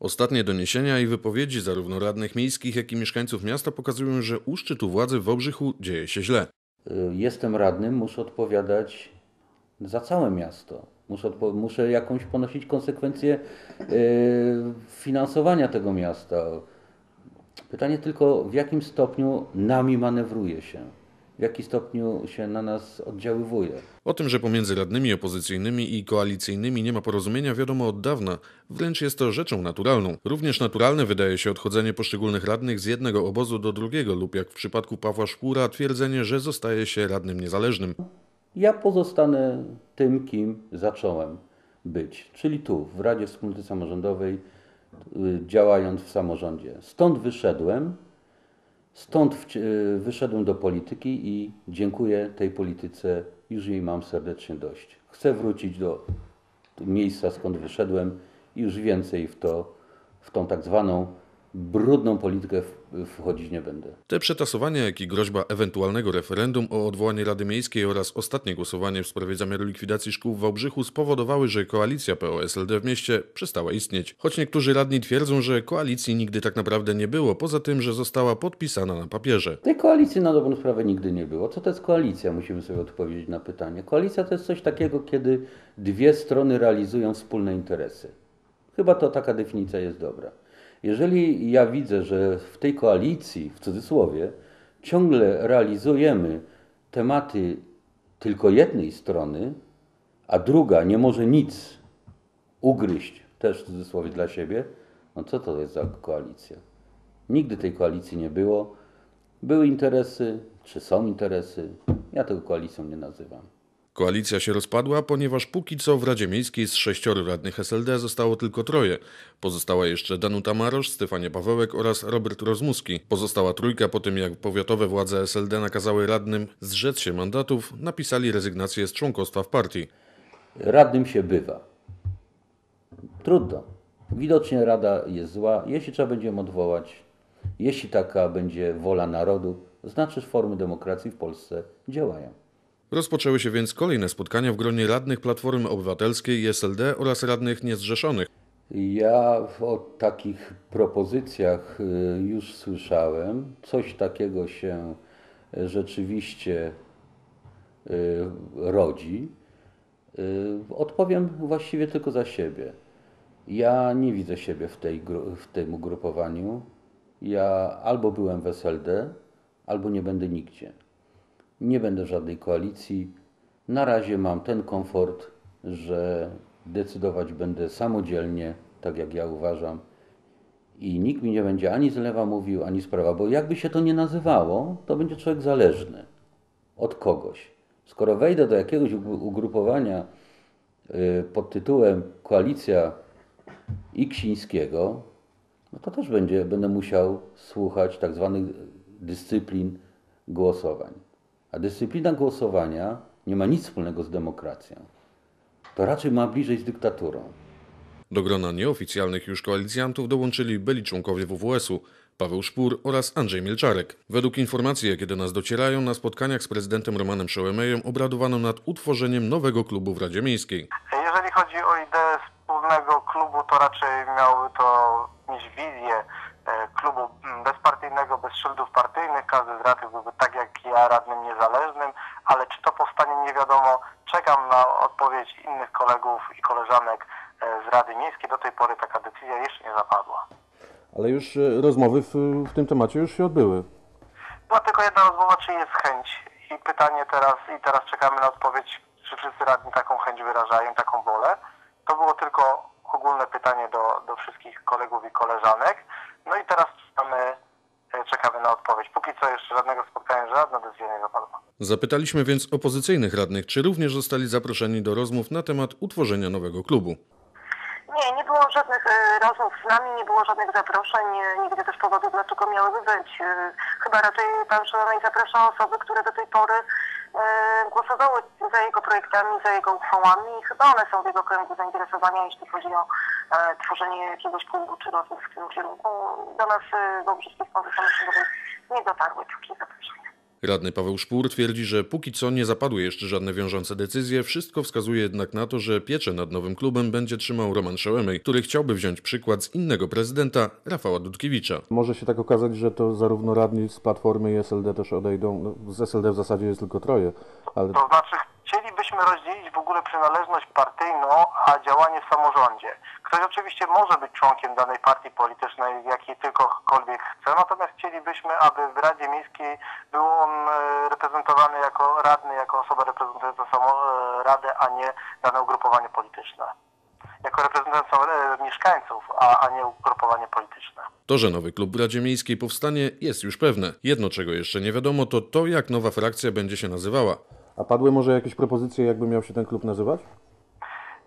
Ostatnie doniesienia i wypowiedzi zarówno radnych miejskich, jak i mieszkańców miasta pokazują, że u szczytu władzy w Wałbrzychu dzieje się źle. Y, Jestem radnym, muszę odpowiadać za całe miasto. Muszę, muszę jakąś ponosić konsekwencje y, finansowania tego miasta. Pytanie tylko, w jakim stopniu nami manewruje się, w jakim stopniu się na nas oddziaływuje. O tym, że pomiędzy radnymi opozycyjnymi i koalicyjnymi nie ma porozumienia, wiadomo od dawna. Wręcz jest to rzeczą naturalną. Również naturalne wydaje się odchodzenie poszczególnych radnych z jednego obozu do drugiego, lub jak w przypadku Pawła Szpura, twierdzenie, że zostaje się radnym niezależnym. Ja pozostanę tym, kim zacząłem być, czyli tu, w Radzie Wspólnoty Samorządowej, y, działając w samorządzie. Stąd wyszedłem, stąd y, wyszedłem do polityki i dziękuję tej polityce, już jej mam serdecznie dość. Chcę wrócić do miejsca, skąd wyszedłem i już więcej w, to, w tą tak zwaną brudną politykę wchodzić nie będę. Te przetasowania, jak i groźba ewentualnego referendum o odwołanie Rady Miejskiej oraz ostatnie głosowanie w sprawie zamiaru likwidacji szkół w Wałbrzychu spowodowały, że koalicja PO-SLD w mieście przestała istnieć. Choć niektórzy radni twierdzą, że koalicji nigdy tak naprawdę nie było, poza tym, że została podpisana na papierze. Tej koalicji na dobrą sprawę nigdy nie było. Co to jest koalicja? Musimy sobie odpowiedzieć na pytanie. Koalicja to jest coś takiego, kiedy dwie strony realizują wspólne interesy. Chyba to taka definicja jest dobra. Jeżeli ja widzę, że w tej koalicji, w cudzysłowie, ciągle realizujemy tematy tylko jednej strony, a druga nie może nic ugryźć, też w cudzysłowie dla siebie, no co to jest za koalicja? Nigdy tej koalicji nie było. Były interesy, czy są interesy. Ja tego koalicją nie nazywam. Koalicja się rozpadła, ponieważ póki co w Radzie Miejskiej z sześcioru radnych SLD zostało tylko troje. Pozostała jeszcze Danuta Marosz, Stefanie Pawełek oraz Robert Rozmuski. Pozostała trójka po tym, jak powiatowe władze SLD nakazały radnym zrzec się mandatów, napisali rezygnację z członkostwa w partii. Radnym się bywa. Trudno. Widocznie rada jest zła. Jeśli trzeba będzie ją odwołać, jeśli taka będzie wola narodu, znaczy formy demokracji w Polsce działają. Rozpoczęły się więc kolejne spotkania w gronie radnych Platformy Obywatelskiej i SLD oraz radnych niezrzeszonych. Ja o takich propozycjach y, już słyszałem. Coś takiego się y, rzeczywiście y, rodzi. Odpowiem właściwie tylko za siebie. Ja nie widzę siebie w, tej, w tym ugrupowaniu. Ja albo byłem w SLD, albo nie będę nigdzie. Nie będę w żadnej koalicji. Na razie mam ten komfort, że decydować będę samodzielnie, tak jak ja uważam. I nikt mi nie będzie ani z lewa mówił, ani z prawa, bo jakby się to nie nazywało, to będzie człowiek zależny od kogoś. Skoro wejdę do jakiegoś ugru- ugrupowania y, pod tytułem Koalicja Iksińskiego, no to też będzie, będę musiał słuchać tak zwanych dyscyplin głosowań. A dyscyplina głosowania nie ma nic wspólnego z demokracją. To raczej ma bliżej z dyktaturą. Do grona nieoficjalnych już koalicjantów dołączyli byli członkowie WWS-u, Paweł Szpur oraz Andrzej Milczarek. Według informacji, jakie do nas docierają, na spotkaniach z prezydentem Romanem Szołemejem obradowano nad utworzeniem nowego klubu w Radzie Miejskiej. Jeżeli chodzi o ideę wspólnego klubu, to raczej miały to mieć wizję e, klubu bezpartyjnego, bez szyldów partyjnych. Każdy z radnych byłby tak jak ja, radnym niezależnym, ale czy to powstanie nie wiadomo. Czekam na odpowiedź innych kolegów i koleżanek e, z Do tej pory taka decyzja jeszcze nie zapadła. Ale już e, rozmowy w, w tym temacie już się odbyły. Była tylko jedna rozmowa, czy jest chęć. I pytanie teraz, i teraz czekamy na odpowiedź, czy wszyscy radni taką chęć wyrażają, taką wolę. To było tylko ogólne pytanie do, do wszystkich kolegów i koleżanek. No i teraz czekamy, e, czekamy na odpowiedź. Póki co jeszcze żadnego spotkania, żadna decyzja nie zapadła. Zapytaliśmy więc opozycyjnych radnych, czy również zostali zaproszeni do rozmów na temat utworzenia nowego klubu. Nie, nie było żadnych e, rozmów z nami, nie było żadnych zaproszeń, e, nie widzę też powodów, dlaczego miałyby być. E, chyba raczej pan przynajmniej zaprasza osoby, które do tej pory głosowały za jego projektami, za jego uchwałami i chyba one są w jego kręgu zainteresowania, jeśli chodzi o e, tworzenie jakiegoś klubu czy rozmów w tym kierunku. Do nas do wszystkich Samorządowej nie dotarły takie zaproszenia. Radny Paweł Szpur twierdzi, że póki co nie zapadły jeszcze żadne wiążące decyzje, wszystko wskazuje jednak na to, że pieczę nad nowym klubem będzie trzymał Roman Szełemej, który chciałby wziąć przykład z innego prezydenta, Rafała Dudkiewicza. Może się tak okazać, że to zarówno radni z Platformy i SLD też odejdą. No, z SLD w zasadzie jest tylko troje, ale To znaczy chcielibyśmy rozdzielić w ogóle przynależność partyjną, a działanie w samorządzie. Ktoś oczywiście może być członkiem danej partii politycznej, jakiej tylkokolwiek chce, natomiast chcielibyśmy, aby w Radzie Miejskiej był on e, reprezentowany jako radny, jako osoba reprezentująca samą e, Radę, a nie dane ugrupowanie polityczne. Jako reprezentant e, mieszkańców, a, a nie ugrupowanie polityczne. To, że nowy klub w Radzie Miejskiej powstanie, jest już pewne. Jedno, czego jeszcze nie wiadomo, to to, jak nowa frakcja będzie się nazywała. A padły może jakieś propozycje, jakby miał się ten klub nazywać?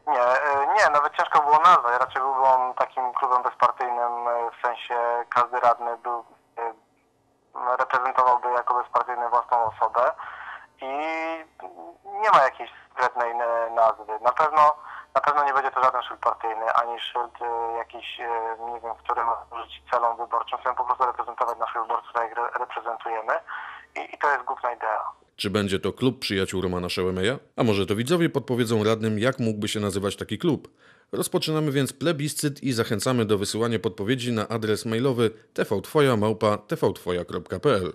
Nie, e, nie, nawet ciężko było nazwać. Raczej byłby on takim klubem bezpartyjnym, e, w sensie każdy radny był, e, reprezentowałby jako bezpartyjny własną osobę i nie ma jakiejś konkretnej nazwy. Na pewno, na pewno nie będzie to żaden szyld partyjny, ani szyld jakiś, nie wiem, który ma służyć celom wyborczym. Chcemy po prostu reprezentować naszych wyborców, tak jak re- reprezentujemy i, i to jest główna idea. Czy będzie to klub przyjaciół Romana Szełemeja? A może to widzowie podpowiedzą radnym, jak mógłby się nazywać taki klub? Rozpoczynamy więc plebiscyt i zachęcamy do wysyłania podpowiedzi na adres mailowy tvtwoja małpa tvtwoja.pl.